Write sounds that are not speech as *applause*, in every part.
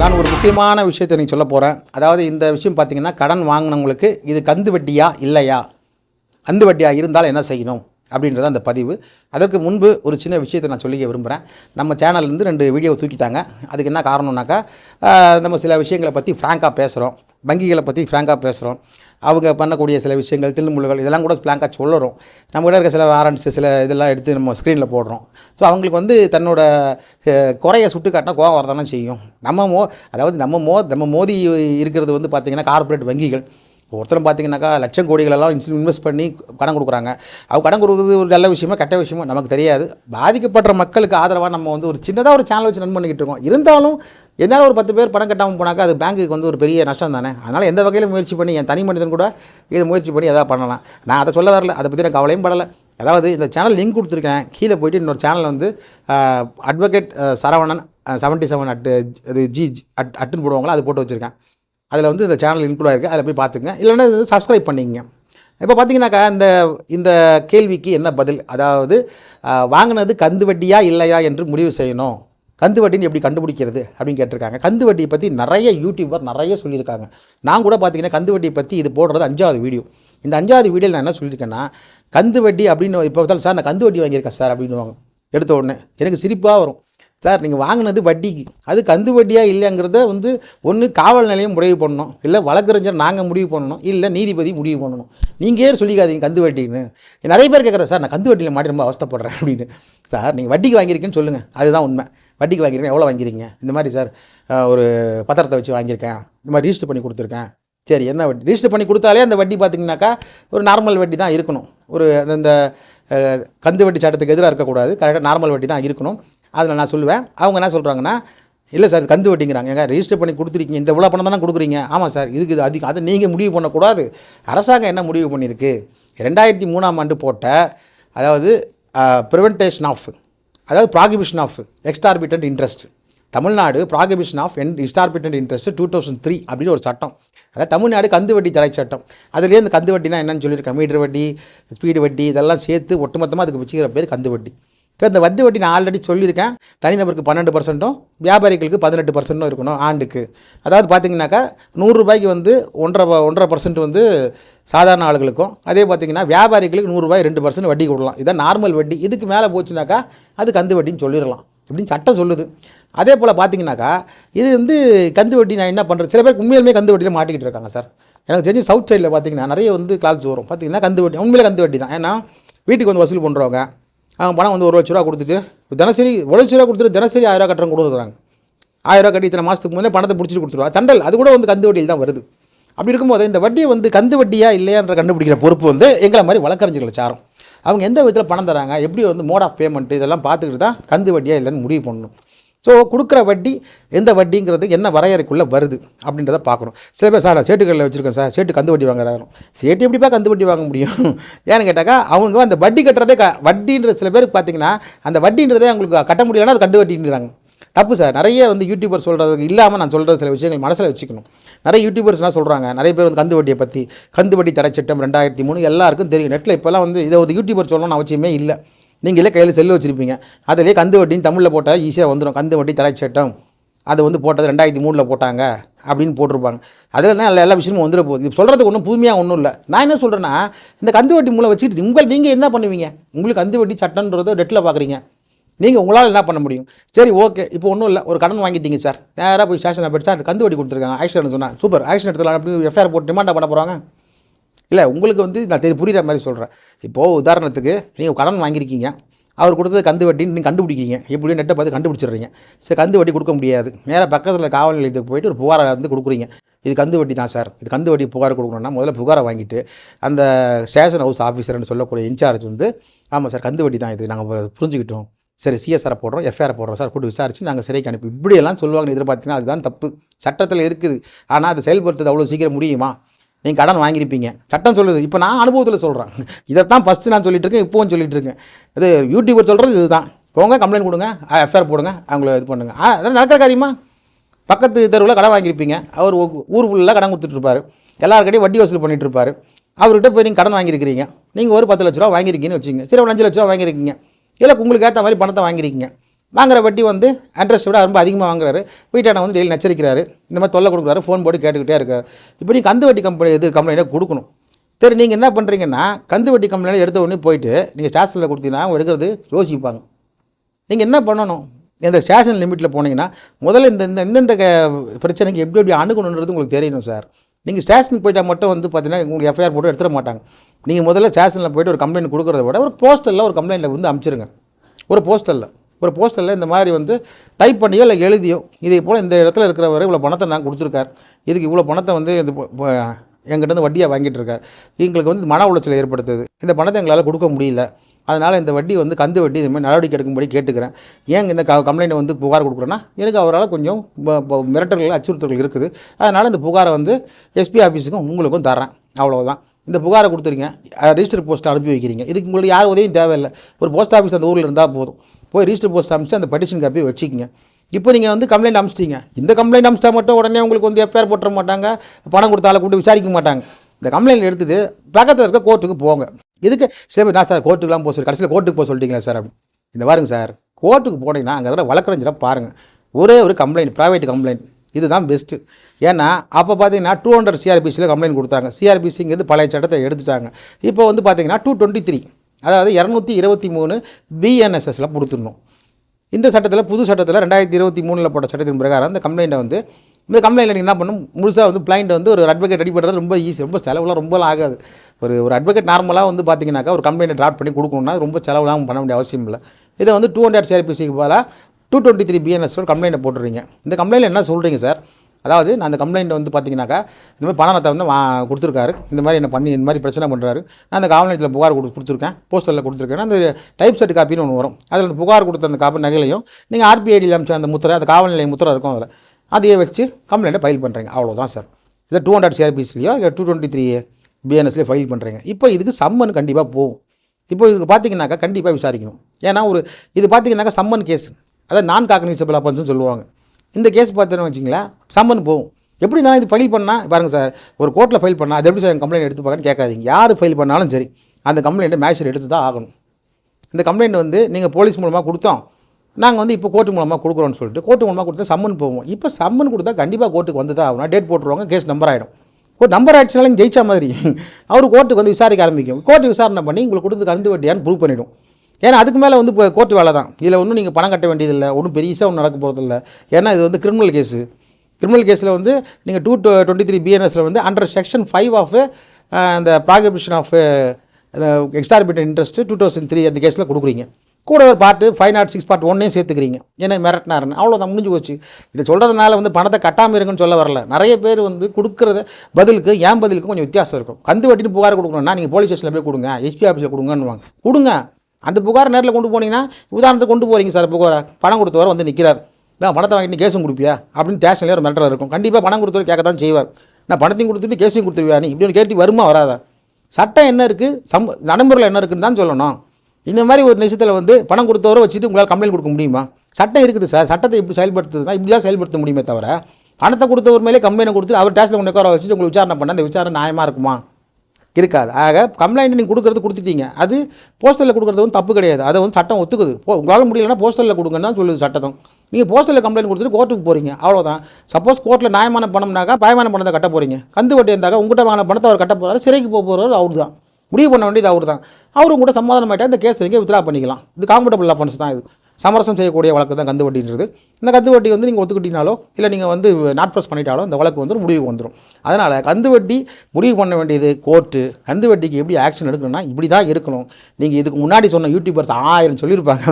நான் ஒரு முக்கியமான விஷயத்தை நீங்கள் சொல்ல போகிறேன் அதாவது இந்த விஷயம் பார்த்தீங்கன்னா கடன் வாங்கினவங்களுக்கு இது கந்து வட்டியா இல்லையா? கந்து வட்டியா இருந்தால் என்ன செய்யணும்? அப்படின்றது அந்த பதிவு. அதற்கு முன்பு ஒரு சின்ன விஷயத்தை நான் சொல்லிக்க விரும்புகிறேன் நம்ம சேனல்லேருந்து ரெண்டு வீடியோ தூக்கிட்டாங்க. அதுக்கு என்ன காரணம்னாக்கா நம்ம சில விஷயங்களை பற்றி ஃப்ராங்காக பேசுகிறோம் வங்கிகளை பற்றி ஃப்ராங்காக பேசுகிறோம் அவங்க பண்ணக்கூடிய சில விஷயங்கள் தில்லுமுள்ளுகள் இதெல்லாம் கூட பிளாங்காக சொல்லுறோம் நம்ம கிட்ட இருக்க சில வாரண்ட்ஸ் சில இதெல்லாம் எடுத்து நம்ம ஸ்க்ரீனில் போடுறோம். ஸோ அவங்களுக்கு வந்து தன்னோட குறையை சுட்டு காட்டினா கோவம் வரதானே செய்யும். நம்ம மோ அதாவது நம்ம மோ நம்ம மோதி இருக்கிறது வந்து பார்த்திங்கன்னா கார்ப்பரேட் வங்கிகள். ஒருத்தரும் பார்த்தீங்கன்னாக்கா லட்சம் கோடிகளெல்லாம் இன்வெஸ்ட் பண்ணி கடன் கொடுக்குறாங்க. அவங்க கடன் கொடுக்குறது ஒரு நல்ல விஷயமா கெட்ட விஷயமா நமக்கு தெரியாது. பாதிக்கப்படுற மக்களுக்கு ஆதரவாக நம்ம வந்து ஒரு சின்னதாக ஒரு சேனல் வச்சு ரன் பண்ணிக்கிட்டு இருக்கோம். இருந்தாலும் என்னால் ஒரு பத்து பேர் பணம் கட்டாமல் போனாக்கா அது பேங்க்குக்கு வந்து ஒரு பெரிய நஷ்டம் தானே? அதனால் எந்த வகையில் முயற்சி பண்ணி என் தனி மனிதன் கூட இதை முயற்சி பண்ணி எதாவது பண்ணலாம். நான் அதை சொல்ல வரல. அதை பற்றி நான் கவலையும் படலை. அதாவது இந்த சேனல் லிங்க் கொடுத்துருக்கேன். கீழே போயிட்டு இன்னொரு சேனல் வந்து அட்வொகேட் சரவணன் செவன்ட்டி செவன் அட்டு இது ஜி அட் அட்டுன்னு போடுவாங்களா அது போட்டு வச்சுருக்கேன். அதில் வந்து இந்த சேனல் இன்க்ளூட் இருக்குது அதில் போய் பார்த்துங்க இல்லைன்னா இது சப்ஸ்கிரைப் பண்ணிக்கங்க. இப்போ பார்த்தீங்கன்னாக்கா இந்த இந்த கேள்விக்கு என்ன பதில்? அதாவது வாங்கினது கந்து வட்டியா இல்லையா என்று முடிவு செய்யணும். கந்து வட்டின்னு எப்படி கண்டுபிடிக்கிறது அப்படின்னு கேட்டிருக்காங்க. கந்து வட்டியை பற்றி நிறைய யூடியூபர் நிறைய சொல்லியிருக்காங்க. நான் கூட பார்த்தீங்கன்னா கந்து வட்டியை பற்றி இது போடுறது அஞ்சாவது வீடியோ இந்த அஞ்சாவது வீடியோவில் நான் என்ன சொல்லியிருக்கேன்னா கந்து வட்டி அப்படின்னு இப்போ பார்த்தாலும் சார் நான் கந்து வட்டி வாங்கியிருக்கேன் சார் அப்படின்னுவாங்க. எடுத்த உடனே எனக்கு சிரிப்பாக வரும். சார் நீங்கள் வாங்கினது வட்டிக்கு அது கந்து வட்டியாக இல்லைங்கிறத வந்து ஒன்று காவல் நிலையம் முடிவு பண்ணணும். இல்லை வழக்கறிஞர் நாங்கள் முடிவு பண்ணணும். இல்லை நீதிபதி முடிவு பண்ணணும். நீங்கள் சொல்லிக்காதீங்க கந்து வட்டின்னு நிறைய பேர் கேட்குறேன் சார் நான் கந்து வட்டியில் மாட்டி ரொம்ப அவஸ்தைப்படுறேன் அப்படின்னு. சார் நீங்கள் வட்டிக்கு வாங்கியிருக்கேன்னு சொல்லுங்கள் அதுதான் உண்மை. வட்டிக்கு வாங்கியிருக்கேன். எவ்வளோ வாங்கியிருக்கீங்க? இந்த மாதிரி சார் ஒரு பத்திரத்தை வச்சு வாங்கியிருக்கேன். இந்த மாதிரி ரிஜிஸ்டர் பண்ணி கொடுத்துருக்கேன். சரி என்ன வட்டி? ரிஜிஸ்டர் பண்ணி கொடுத்தாலே அந்த வட்டி பார்த்தீங்கன்னாக்கா ஒரு நார்மல் வட்டி தான் இருக்கணும். ஒரு அந்த கந்து வட்டி சட்டத்துக்கு எதிராக இருக்கக்கூடாது. கரெக்டாக நார்மல் வட்டி தான் இருக்கணும். அதில் நான் சொல்லுவேன். அவங்க என்ன சொல்கிறாங்கன்னா இல்லை சார் கந்து வட்டிங்கிறாங்க. ஏங்க ரிஜிஸ்டர் பண்ணி கொடுத்துருக்கீங்க. இந்த இவ்வளோ பணம் தானே கொடுக்குறீங்க? ஆமாம் சார் இதுக்கு இது அதிகம் அதை நீங்கள் முடிவு பண்ணக்கூடாது. அரசாங்கம் என்ன முடிவு பண்ணியிருக்கு? ரெண்டாயிரத்தி மூணாம் ஆண்டு போட்ட அதாவது ப்ரிவென்டேஷன் ஆஃப் அதாவது prohibition of exorbitant interest Tamil Nadu prohibition of an exorbitant interest two thousand three அப்படின்னு ஒரு சட்டம். அதாவது தமிழ்நாடு கந்து வட்டி தடை சட்டம். அதுலேயே இந்த கந்து வட்டினா என்னன்னு சொல்லியிருக்கேன் மீட்டர் வட்டி ஸ்பீடு வட்டி இதெல்லாம் சேர்த்து ஒட்டுமொத்தமாக அதுக்கு வச்சுக்கிற பேர் கந்து வட்டி. இப்போ இந்த வந்து வட்டி நான் ஆல்ரெடி சொல்லியிருக்கேன். தனிநபருக்கு பன்னெண்டு பர்சன்ட்டும் வியாபாரிகளுக்கு பதினெட்டு பர்சன்ட்டும் இருக்கணும் ஆண்டுக்கு. அதாவது பார்த்தீங்கன்னாக்கா நூறுரூபாய்க்கு வந்து ஒன்றரை ப- ஒன்றரை பர்சன்ட் வந்து சாதாரண ஆளுகளுக்கும் அதே பார்த்தீங்கன்னா வியாபாரிகளுக்கு நூறுரூவாய் ரெண்டு பர்சன்ட் வட்டி கொடுக்கலாம். இதான் நார்மல் வட்டி. இதுக்கு மேலே போச்சுனாக்கா அது கந்து வட்டின்னு சொல்லிடலாம். இப்படின்னு சட்டம் சொல்லுது. அதே போல் பார்த்தீங்கன்னாக்கா இது வந்து கந்து வட்டி நான் என்ன பண்ணுறது சில பேர் உண்மையிலுமே கந்து வட்டியில் மாட்டிக்கிட்டு இருக்காங்க சார். எனக்கு தெரிஞ்சு சவுத் சைடில் பார்த்தீங்கன்னா நிறைய வந்து கிளாஸ் வரும். பார்த்தீங்கன்னா கந்து வட்டி உண்மையிலே கந்து வட்டி தான். ஏன்னா வீட்டுக்கு வந்து வசூல் பண்ணுறவங்க அவங்க பணம் வந்து ஒரு லட்ச ரூபா கொடுத்துட்டு தினசரி ஒரு லட்ச ரூபா கொடுத்துட்டு தினசரி ஆயிரம் ரூபா கட்டுறவங்க கொடுக்குறாங்க ஆயிரம் ரூபா கட்டி இத்தனை மாதத்துக்கு முன்னே பணத்தை பிடிச்சிட்டு கொடுத்துருவா. தண்டல் அது கூட வந்து கந்து வட்டியில் தான் வருது. அப்படி இருக்கும்போது இந்த வட்டியை வந்து கந்து வட்டியா இல்லையான்ற கண்டுபிடிக்கிற பொறுப்பு வந்து எங்களை மாதிரி வழக்கறிஞர்களை சாரும். அவங்க எந்த விதத்தில் பணம் தராங்க எப்படி வந்து மோட் ஆஃப் பேமெண்ட் இதெல்லாம் பார்த்துக்கிட்டு தான் கந்து வட்டியா இல்லைன்னு முடிவு பண்ணணும். ஸோ கொடுக்குற வட்டி எந்த வட்டிங்கிறது என்ன வரையறைக்குள்ளே வருது அப்படின்றத பார்க்கணும். சில பேர் சார் நான் சேட்டுகளில் வச்சுருக்கேன் சார். சேட்டு கந்து வட்டி வாங்குறாரு. சேட்டு எப்படிப்பா கந்து வட்டி வாங்க முடியும்? ஏன்னு கேட்டாக்கா அவங்க அந்த வட்டி கட்டுறதே க வட்டின்ற சில பேருக்கு பார்த்தீங்கன்னா அந்த வட்டின்றதே அவங்களுக்கு கட்ட முடியலன்னா அது கண்டு வட்டின்றாங்க. தப்பு சார். நிறைய வந்து யூடியூபர் சொல்கிறதுக்கு இல்லாமல் நான் சொல்கிற சில விஷயங்கள் மனசில் வச்சுக்கணும். நிறைய யூடியூபர்ஸ் என்ன சொல்கிறாங்க நிறைய பேர் வந்து கந்து வட்டியை பற்றி கந்து வட்டி தடைச்சட்டம் ரெண்டாயிரத்தி மூணு எல்லாருக்கும் தெரியும். நெட்டில் இப்போல்லாம் வந்து இதை ஒரு யூடியூபர் சொல்லணும்னு அவசியமே இல்லை. நீங்களே கையில் செல்லு வச்சுருப்பீங்க. அதிலே கந்து வட்டின்னு தமிழில் போட்டால் ஈஸியாக வந்துடும் கந்து வட்டி தடைச்சட்டம் அது வந்து போட்டது ரெண்டாயிரத்தி மூணில் போட்டாங்க அப்படின்னு போட்டிருப்பாங்க. அதில் எல்லா எல்லா விஷயமும் வந்துட போகுது. இது சொல்கிறதுக்கு ஒன்றும் புதுமையாக ஒன்றும் இல்லை. நான் என்ன சொல்கிறேன்னா இந்த கந்து வட்டி மூலம் வச்சுட்டு உங்கள் நீங்கள் என்ன பண்ணுவீங்க? உங்களுக்கு கந்து வட்டி சட்டன்றதோ டெட்டில் பார்க்குறீங்க நீங்கள் உங்களால் என்ன பண்ண முடியும்? சரி ஓகே இப்போ ஒன்றும் இல்லை. ஒரு கடன் வாங்கிட்டீங்க சார் நேராக போய் ஸ்டேஷனில் போயிட்டு சார் கந்து வட்டி கொடுத்துருக்காங்க. ஆக்சிடென்ட் சொன்னால் சூப்பர் ஆக்சிடென்ட் எடுத்துலாம் அப்படி எஃப்ஐஆர் போட்டு டிமாண்டாக பண்ண போகிறாங்க இல்லை உங்களுக்கு வந்து நான் தெரிய புரிகிற மாதிரி சொல்கிறேன் இப்போது உதாரணத்துக்கு நீங்கள் கடன் வாங்கியிருக்கீங்க. அவர் கொடுத்தது கந்து வட்டின்னு நீங்கள் கண்டுபிடிக்கீங்க. எப்படியும் நெட்டை பார்த்து கண்டுபிடிச்சிடுறீங்க. சரி கந்து வட்டி கொடுக்க முடியாது. நேராக பக்கத்தில் காவல் நிலையத்துக்கு போயிட்டு ஒரு புகாரை வந்து கொடுக்குறீங்க. இது கந்து வட்டி தான் சார் இது கந்து வட்டி புகார் கொடுக்கணும்னா முதல்ல புகாரை வாங்கிட்டு அந்த ஸ்டேஷன் ஹவுஸ் ஆஃபீஸர்னு சொல்லக்கூடிய இன்சார்ஜ் வந்து ஆமாம் சார் கந்து வட்டி தான் இது. நாங்கள் புரிஞ்சுக்கிட்டோம். சரி சிஎஸ்ஆரை போடுறோம் எஃப்ஐஆர் போடுறோம் சார் கூட்டு விசாரிச்சு நாங்கள் சிறைக்கு அனுப்பி இப்படியெல்லாம் சொல்லுவாங்கன்னு எதிர்பார்த்தீங்கன்னா அதுதான் தப்பு. சட்டத்தில் இருக்குது. ஆனால் அதை செயல்படுத்துறது அவ்வளோ சீக்கிரம் முடியுமா? நீங்கள் கடன் வாங்கியிருப்பீங்க. சட்டம் சொல்லுது. இப்போ நான் அனுபவத்தில் சொல்கிறேன் இதைத்தான் ஃபஸ்ட்டு நான் சொல்லிட்டு இருக்கேன் இப்போவும் சொல்லிட்டு இருக்கேன். இது யூடியூபர் சொல்கிறது இதுதான். போங்க கம்ப்ளைண்ட் கொடுங்க எஃப்ஐஆர் போடுங்க அவங்கள இது பண்ணுங்க. ஆ அதெல்லாம் நடக்கிற காரியமா? பக்கத்து தெருவில் கடன் வாங்கியிருப்பீங்க. அவர் ஊர் ஃபுல்லாக கடன் கொடுத்துட்ருப்பாரு எல்லாருக்கிட்டையும் வட்டி வசூல் பண்ணிட்டு அவர்கிட்ட போய் நீங்கள் கடன் வாங்கியிருக்கிறீங்க. நீங்கள் ஒரு பத்து லட்ச ரூபா வாங்கியிருக்கீங்கன்னு வச்சுங்க சரி ஒரு அஞ்சு லட்ச ரூபா வாங்கியிருக்கீங்க. இல்லை உங்களுக்கு ஏற்ற மாதிரி பணத்தை வாங்கிருக்கீங்க. வாங்குற வட்டி வந்து அட்ரஸ் விட ரொம்ப அதிகமாக வாங்குறாரு. வீட்டான வந்து டெய்லி நச்சரிக்கிறாரு. இந்த மாதிரி தொல்லை கொடுக்குறாரு ஃபோன் போட்டு கேட்டுக்கிட்டே இருக்காரு. இப்போ நீங்கள் கந்து வட்டி கம்பெனி இது கம்ப்ளைண்ட்டாக கொடுக்கணும். சரி நீங்கள் என்ன பண்ணுறீங்கன்னா கந்து வட்டி கம்பெனியில் எடுத்த உடனே போயிட்டு நீங்கள் ஸ்டேஷனில் கொடுத்தீங்கன்னா அவங்க எடுக்கிறது யோசிப்பாங்க. நீங்கள் என்ன பண்ணணும்? இந்த ஸ்டேஷன் லிமிட்டில் போனீங்கன்னா முதல்ல இந்த இந்த இந்தந்த பிரச்சனைக்கு எப்படி எப்படி அணுகணுன்றது உங்களுக்கு தெரியணும் சார் நீங்கள் ஸ்டேஷனுக்கு போயிட்டால் மட்டும் வந்து பார்த்தீங்கன்னா உங்களுக்கு எஃப்ஐஆர் போட்டு எடுத்துட மாட்டாங்க. நீங்கள் முதல்ல ஸ்டேஷனில் போயிட்டு ஒரு கம்ப்ளைண்ட் கொடுக்குறத விட ஒரு போஸ்டலில் ஒரு கம்ப்ளைண்ட்டில் வந்து அமுச்சிருங்க. ஒரு போஸ்டலில் ஒரு போஸ்டலில் இந்த மாதிரி வந்து டைப் பண்ணியோ இல்லை எழுதியோ இதே போல் இந்த இடத்துல இருக்கிறவரை இவ்வளோ பணத்தை நான் கொடுத்துருக்கார். இதுக்கு இவ்வளோ பணத்தை வந்து இந்த பொ- வட்டியாக வாங்கிட்டு இருக்கார் எங்களுக்கு வந்து மன உளைச்சலை ஏற்படுத்துது. இந்த பணத்தை எங்களால் கொடுக்க முடியல. அதனால் இந்த வட்டி வந்து கந்து வட்டி இதுமாதிரி நடவடிக்கை எடுக்கும்படி கேட்டுக்கிறேன். ஏங்க இந்த க கம்ப்ளைண்ட்டை வந்து புகார் கொடுக்குறேன்னா எனக்கு அவரால் கொஞ்சம் மிரட்டல்கள் அச்சுறுத்தல்கள் இருக்குது. அதனால் இந்த புகாரை வந்து எஸ்பி ஆஃபீஸுக்கும் உங்களுக்கும் தரேன் அவ்வளோதான் இந்த புகாரை கொடுத்துருங்க. ரிஜிஸ்டர் போஸ்ட்டில் அனுப்பி வைக்கிறீங்க. இதுக்கு உங்களுக்கு யார் உதவியும் தேவையில்லை. ஒரு போஸ்ட் ஆஃபீஸ் அந்த ஊரில் இருந்தால் போதும். போய் ரிஜிஸ்டர் போஸ்ட் அனுப்பிச்சு அந்த பெட்டிஷன் காப்பி வச்சுக்கிங்க. இப்போ நீங்கள் வந்து கம்ப்ளைண்ட் அனுப்பிச்சிட்டீங்க இந்த கம்ப்ளைண்ட் அனுப்பிச்சா மட்டும் உடனே உங்களுக்கு வந்து எஃப்ஐஆர் போட்டுற மாட்டாங்க. பணம் கொடுத்தால கூப்பிட்டு விசாரிக்க மாட்டாங்க. இந்த கம்ப்ளைண்ட் எடுத்துட்டு பக்கத்தில் இருக்க கோர்ட்டுக்கு போங்க. இதுக்கு சரி நான் சார் கோர்ட்டுக்குலாம் போக சொல்லி. கடைசியில் கோர்ட்டுக்கு போக சொல்லிட்டீங்களா சார் அப்படி இந்த பாருங்க சார் கோர்ட்டுக்கு போனீங்கன்னா அங்கே இருக்கிற வழக்கறிஞரை பாருங்கள் ஒரே ஒரு கம்ப்ளைண்ட் ப்ரைவேட் கம்ப்ளைண்ட் இதுதான் பெஸ்ட்டு ஏன்னா அப்போ பார்த்தீங்கன்னா டூ ஹண்ட்ரட் சிஆர்பிசியில் கம்ப்ளைண்ட் கொடுத்தாங்க. சிஆர்பிசிங்கிறது பழைய சட்டத்தை எடுத்துட்டாங்க. இப்போ வந்து பார்த்தீங்கன்னா டூ டுவெண்ட்டி த்ரீ அதாவது இரநூத்தி இருபத்தி மூணு பிஎன்எஸ்எஸில் கொடுத்துடணும். இந்த சட்டத்தில் புது சட்டத்தில் ரெண்டாயிரத்தி இருபத்தி மூணில் போட்ட சட்டத்தின் பிரகாரம் அந்த கம்ப்ளைண்ட்டை வந்து இந்த கம்ப்ளைண்ட்டில் நீங்கள் என்ன பண்ணணும்? முழுசாக வந்து பிளைண்ட் வந்து ஒரு அட்வொகேட் ரெடி பண்ணுறது ரொம்ப ஈஸி ரொம்ப செலவுலாம் ரொம்பலாம் ஆகாது. ஒரு ஒரு அட்வொகேட் நார்மலாக வந்து பார்த்தீங்கன்னாக்கா ஒரு கம்ப்ளைண்ட்டை ட்ராப் பண்ணி கொடுக்கணும்னா ரொம்ப செலவுலாம் பண்ண வேண்டிய அவசியம் இல்லை. இதை வந்து டூ ஹண்ட்ரட் சிஆர்பிசிக்கு பதிலாக two twenty three BNS complaint போட்டுறீங்க. இந்த கம்ப்ளைண்ட்டில் என்ன சொல்கிறீங்க சார் அதாவது நான் அந்த கம்ப்ளைண்ட் வந்து பார்த்தீங்கன்னாக்கா இந்த மாதிரி பணத்தை வந்து வா கொடுத்துருக்காரு. இந்த மாதிரி என்ன பண்ணி இந்த மாதிரி பிரச்சனை பண்ணுறாரு நான் அந்த காவல் நிலையத்தில் புகார் கொடு கொடுத்துருக்கேன். போஸ்டரில் கொடுத்துருக்கேன். அந்த டைப் செட் காப்பின்னு ஒன்று வரும். அதில் அந்த புகார் கொடுத்த அந்த காப்பி நகையிலையும் நீங்கள் ஆர்பிஐடியில் அமைச்ச அந்த முத்திரை அந்த காவல் நிலையம் முத்திரை இருக்கும் அதில். அதையே வச்சு கம்ப்ளைண்ட்டை ஃபைல் பண்ணுறீங்க அவ்வளோதான் சார் இதை டூ ஹண்ட்ரட் சிஆர்பிஸ்லையோ இல்லை டூ டுவெண்ட்டி த்ரீ பிஎன்எஸ்லேயே ஃபைல் பண்ணுறீங்க இப்போ இதுக்கு சம்மன் கண்டிப்பாக போகும். இப்போ இதுக்கு பார்த்தீங்கன்னாக்கா கண்டிப்பாக விசாரிக்கணும். ஏன்னா ஒரு இது பார்த்தீங்கன்னாக்கா சம்மன் கேஸ் அதாவது நான் காக்னிசபிள் அப்பன்ஸ்னு சொல்லுவாங்க. இந்த கேஸ் பார்த்தோன்னு வச்சிங்களேன் சம்மன் போகும். எப்படி இருந்தாலும் இது ஃபைல் பண்ணால் பாருங்கள் சார் ஒரு கோர்ட்டில் ஃபைல் பண்ணால் அது எப்படி சார் கம்ப்ளைண்ட் எடுத்து பார்க்கன்னு கேட்காதீங்க. யார் ஃபைல் பண்ணாலும் சரி அந்த கம்ப்ளைண்ட்டை மேஜிஸ்ட்ரேட் எடுத்து தான் ஆகணும். இந்த கம்ப்ளைண்ட் வந்து நீங்கள் போலீஸ் மூலமாக கொடுத்தோம். நாங்கள் வந்து இப்போ கோர்ட்டு மூலமாக கொடுக்குறோன்னு சொல்லிட்டு கோர்ட்டு மூலமாக கொடுத்தா சம்மன் போவோம் இப்போ சம்மன் கொடுத்தா கண்டிப்பாக கோர்ட்டுக்கு வந்து தான் ஆகணும். டேட் போட்டுருவாங்க கேஸ் நம்பர் ஆகிடும் ஒரு நம்பர் ஆயிடுச்சுனாலும் ஜெயிச்சா மாதிரி *laughs* அவர் கோர்ட்டுக்கு வந்து விசாரிக்க ஆரம்பிக்கும். கோர்ட்டு விசாரணை பண்ணி உங்களுக்கு கொடுத்து கலந்து வட்டியான்னு ப்ரூவ் பண்ணிடும். ஏன்னா அதுக்கு மேலே வந்து இப்போ கோர்ட்டு வேலை தான். இதில் ஒன்றும் நீங்கள் பணம் கட்ட வேண்டியதில்லை. ஒன்றும் பெரியசாக ஒன்றும் நடக்க போகிறதில்ல ஏன்னா இது வந்து கிரிமினல் கேஸு கிரிமினல் கேஸில் வந்து நீங்கள் டூ டுவெண்ட்டி த்ரீ பிஎன்எஸில் வந்து அண்டர் செக்ஷன் ஃபைவ் ஆஃப் அந்த prohibition of exorbitant interest two thousand three அந்த கேஸில் கொடுக்குறீங்க. கூட ஒரு part five not six part ஒன்னையும் சேர்த்துக்கிறீங்க. ஏன்னா மிரட்டினாருன்னு. அவ்வளோதான் முடிஞ்சு போச்சு. இதை சொல்கிறதுனால வந்து பணத்தை கட்டாமல் இருங்கன்னு சொல்ல வரல. நிறைய பேர் வந்து கொடுக்குறத பதிலுக்கு ஏன் பதிலுக்கு கொஞ்சம் வித்தியாசம் இருக்கும். கந்து வட்டின்னு புகார் கொடுக்கணும்னா நீங்கள் போலீஸ் ஸ்டேஷனில் போய் கொடுங்க எஸ்பி ஆஃபீஸில் கொடுங்கன்னுவாங்க. கொடுங்க. அந்த புகார் நேரில் கொண்டு போனீங்கன்னா உதாரணத்துக்கு கொண்டு போகிறீங்க சார் புகாரை. பணம் கொடுத்தவரை வந்து நிற்கிறார் நான் பணத்தை வாங்கிட்டு கேஸும் கொடுப்பியா? அப்படின்னு ஸ்டேஷன்லேயே ஒரு மிரட்டல் இருக்கும். கண்டிப்பாக பணம் கொடுத்தவர் கேட்க தான் செய்வார். நான் பணத்தையும் கொடுத்துட்டு கேஸையும் கொடுத்துருவியா நீ? இப்படி ஒரு கேட்டு வருமா வராதா? சட்டம் என்ன இருக்குது சம் நடைமுறையில் என்ன இருக்குன்னு தான் சொல்லணும். இந்த மாதிரி ஒரு நிமிஷத்தில் வந்து பணம் கொடுத்தவரை வச்சுட்டு உங்களால் கம்ப்ளைண்ட் கொடுக்க முடியுமா? சட்டம் இருக்குது சார். சட்டத்தை இப்படி செயல்படுத்துதுன்னா இப்படி தான் செயல்படுத்த முடியுமே தவிர பணத்தை கொடுத்தவர் மேலே கம்ப்ளைண்ட் கொடுத்து அவர் டேஸ்ட்டில் கொண்டு உட்கார வச்சுட்டு உங்களுக்கு விசாரணை பண்ண அந்த விசாரணை நியாயமாக இருக்குமா? இருக்காது. ஆக கம்ப்ளைண்ட் நீங்கள் கொடுக்குறது கொடுத்துட்டீங்க. அது போஸ்டலில் கொடுக்குறது வந்து தப்பு கிடையாது. அதை வந்து சட்டம் ஒத்துக்குது. போ உங்களால் முடியலன்னா போஸ்டலில் கொடுங்கன்னு தான் சொல்லுது சட்டம் நீங்கள் போஸ்டலில் கம்ப்ளைண்ட் கொடுத்துட்டு கோர்ட்டுக்கு போகிறீங்க அவ்வளோதான் சப்போஸ் கோர்ட்டில் நியாயமான பணம்னாக்கா பயமான பணத்தை கட்ட போகிறீங்க கந்து வட்டி இருந்தாக்கா உங்கள்கிட்ட வாங்கின பணத்தை அவர் கட்ட போகிறாரு சிறைக்கு போக போகிறவர் அவர் தான் முடிவு பண்ண வேண்டியது அவர் தான் அவரும் கூட சமாதானம் ஆகிட்டா இந்த கேஸ் நீங்கள் வித்ரா பண்ணிக்கலாம். இது காம்படபிள் அஃபன்ஸ் தான் இது. சமரசம் செய்யக்கூடிய வழக்கு தான் கந்து வட்டின்றது. இந்த கந்து வட்டி வந்து நீங்கள் ஒத்துக்கிட்டீங்கனாலோ இல்லை நீங்கள் வந்து நாட் ப்ரெஸ் பண்ணிட்டாலோ இந்த வழக்கு வந்து முடிவுக்கு வந்துடும் அதனால் கந்து வட்டி முடிவு பண்ண வேண்டியது கோர்ட்டு கந்து வட்டிக்கு எப்படி ஆக்ஷன் எடுக்கணும்னா இப்படி தான் எடுக்கணும் நீங்கள் இதுக்கு முன்னாடி சொன்ன யூடியூபர்ஸ் ஆயிரம் சொல்லியிருப்பாங்க.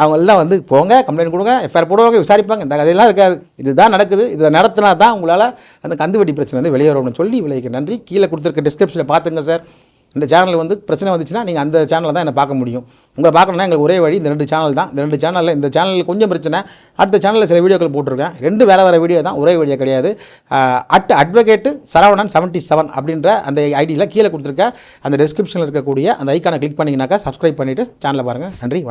அவங்க எல்லாம் வந்து போங்க கம்ப்ளைண்ட் கொடுங்க எஃப்ஐஆர் போடுவாங்க விசாரிப்பாங்க. இந்த கதையெல்லாம் இருக்காது. இதுதான் நடக்குது. இதை நடத்தினா தான் உங்களால் அந்த கந்து வட்டி பிரச்சனை வந்து வெளியேறணும்னு சொல்லி விளைவிக்க நன்றி. கீழே கொடுத்துருக்க டிஸ்கிரிப்ஷனில் பார்த்துங்க சார் இந்த சேனல் வந்து பிரச்சனை வந்துச்சுன்னா நீங்கள் அந்த சேனலில் தான் என்னை பார்க்க முடியும். உங்களை பார்க்கணுன்னா எங்களுக்கு ஒரே வழி இந்த ரெண்டு சேனல் தான். இந்த ரெண்டு சேனலில் இந்த சேனலில் கொஞ்சம் பிரச்சனை. அடுத்த சேனலில் சில வீடியோக்கள் போட்டிருக்கேன். ரெண்டு வேலை வேறு வீடியோ தான் ஒரே வழியாக கிடையாது. At advocate Saravanan seventy seven அப்படின்ற அந்த ஐடியில் கீழே கொடுத்துருக்க அந்த டிஸ்கிரிப்ஷனில் இருக்கக்கூடிய அந்த ஐக்கானை கிளிக் பண்ணிங்கனாக்கா சப்ஸ்கிரைப் பண்ணிவிட்டு சேனலை பாருங்கள் நன்றி வணக்கம்.